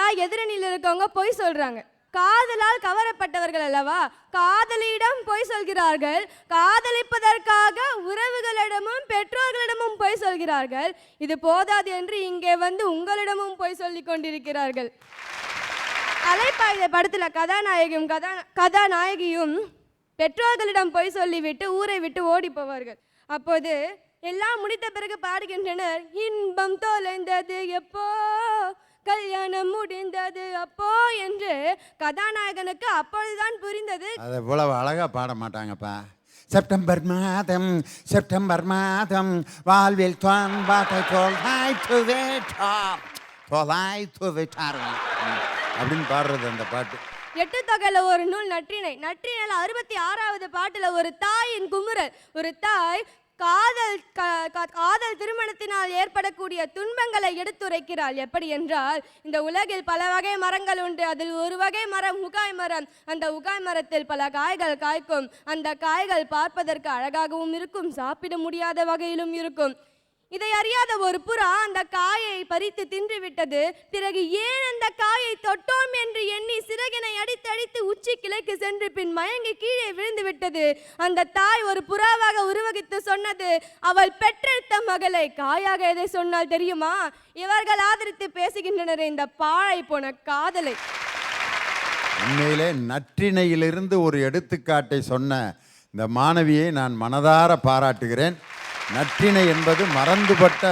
ஏன் எதிரணியில் இருக்கவங்க பொய் சொல்றாங்க. காதலால் கவரப்பட்டவர்கள் அல்லவா? காதலியிடம் பொய் சொல்கிறார்கள். காதலிப்பதற்காக உறவுகளிடமும் பெற்றோர்களிடமும் பொய் சொல்கிறார்கள். இது போதாது என்று இங்கே வந்து உங்களிடமும் பொய் சொல்லி கொண்டிருக்கிறார்கள். அலைப்பாயுத படத்தில் கதாநாயகியும் கதா கதாநாயகியும் பெற்றோர்களிடம் பொய் சொல்லிவிட்டு ஊரை விட்டு ஓடி போவார்கள். அப்போது எல்லாம் முடித்த பிறகு பாடுகின்றனர் இன்பம் தொலைந்தது எப்போ? கல்யாணம் முடிந்தது. அப்போ என்று கதாநாயகனுக்கு அப்பொழுதுதான் புரிந்தது. அதை இவ்வளவு அழகா பாட மாட்டாங்கப்பா. செப்டம்பர் மாதம் செப்டம்பர் மாதம் வாழ்வில் தொன்பாட்டை தொலைத்து விட்டார் தொலைத்து விட்டார் அப்படின்னு பாடுறது அந்த பாட்டு. எட்டு தொகையில ஒரு நூல் நற்றிணை நற்றிணையில் அறுபத்தி ஆறாவது பாட்டுல ஒரு தாயின் குமுறல். ஒரு தாய் காதல் காதல் திருமணத்தினால் ஏற்படக்கூடிய துன்பங்களை எடுத்துரைக்கிறாள். எப்படி என்றால் இந்த உலகில் பல வகை மரங்கள் உண்டு. அதில் ஒரு வகை மரம் உகாய் மரம். அந்த உகாய் மரத்தில் பல காய்கள் காய்க்கும். அந்த காய்கள் பார்ப்பதற்கு அழகாகவும் இருக்கும். சாப்பிட முடியாத வகையிலும் இருக்கும். இதை அறியாத ஒரு புறா அந்த காயை பறித்து தின்றுவிட்டது. பிறகு ஏன் அந்த காயை தொட்டோம் என்று உச்சி கிளைக்கு சென்று பின் மயங்கி கீழே விழுந்து விட்டது. அந்த தாய் ஒரு புறாவாக உருவகித்து சொன்னது அவள் பெற்றெடுத்த மகளை காயாக எதை சொன்னால் தெரியுமா? இவர்கள் ஆதரித்து பேசுகின்றனர் இந்த பாழை போன காதலை. உண்மையிலே நற்றிணையிலிருந்து ஒரு எடுத்துக்காட்டை சொன்ன இந்த மாணவியை நான் மனதார பாராட்டுகிறேன். நற்றிணை என்பது மறந்துபட்ட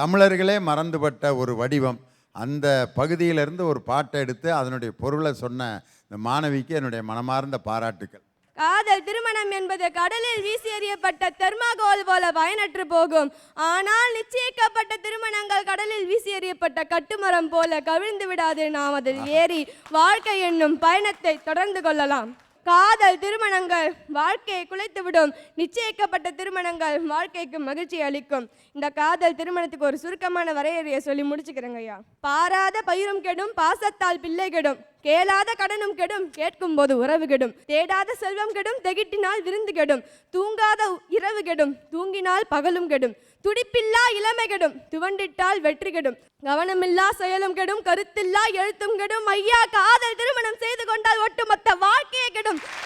தமிழர்களே மறந்துபட்ட ஒரு வடிவம். அந்த பகுதியிலிருந்து ஒரு பாட்டை எடுத்து அதனுடைய பொருளை சொன்ன இந்த மாணவிக்கு என்னுடைய மனமார்ந்த பாராட்டுக்கள். காதல் திருமணம் என்பது கடலில் வீசி எறியப்பட்ட தெர்மாகோல் போல பயனற்று போகும். ஆனால் நிச்சயிக்கப்பட்ட திருமணங்கள் கடலில் வீசி எறியப்பட்ட கட்டுமரம் போல கவிழ்ந்து விடாது. நாம் அதில் ஏறி வாழ்க்கை என்னும் பயணத்தை தொடர்ந்து கொள்ளலாம். காதல் திருமணங்கள் வாழ்க்கையை குலைத்துவிடும். நிச்சயிக்கப்பட்ட திருமணங்கள் வாழ்க்கைக்கு மகிழ்ச்சி அளிக்கும். இந்த காதல் திருமணத்துக்கு ஒரு சுருக்கமான வரையறையை சொல்லி முடிச்சுக்கிறேங்க ஐயா. பாராத பயிரும் கெடும் பாசத்தால் பிள்ளை கெடும். கேளாத கடனும் கெடும் கேட்கும் போது உறவு கெடும். தேடாத செல்வம் கெடும் தெகிட்டினால் விருந்து கெடும். தூங்காத இரவு கெடும் தூங்கினால் பகலும் கெடும். துடிப்பில்லா இளமை கெடும் துவண்டிட்டால் வெற்றி கெடும். கவனமில்லா செயலும் கெடும் கருத்தில்லா எழுத்தும் கெடும். ஐயா காதல் திருமணம் செய்து கொண்டால்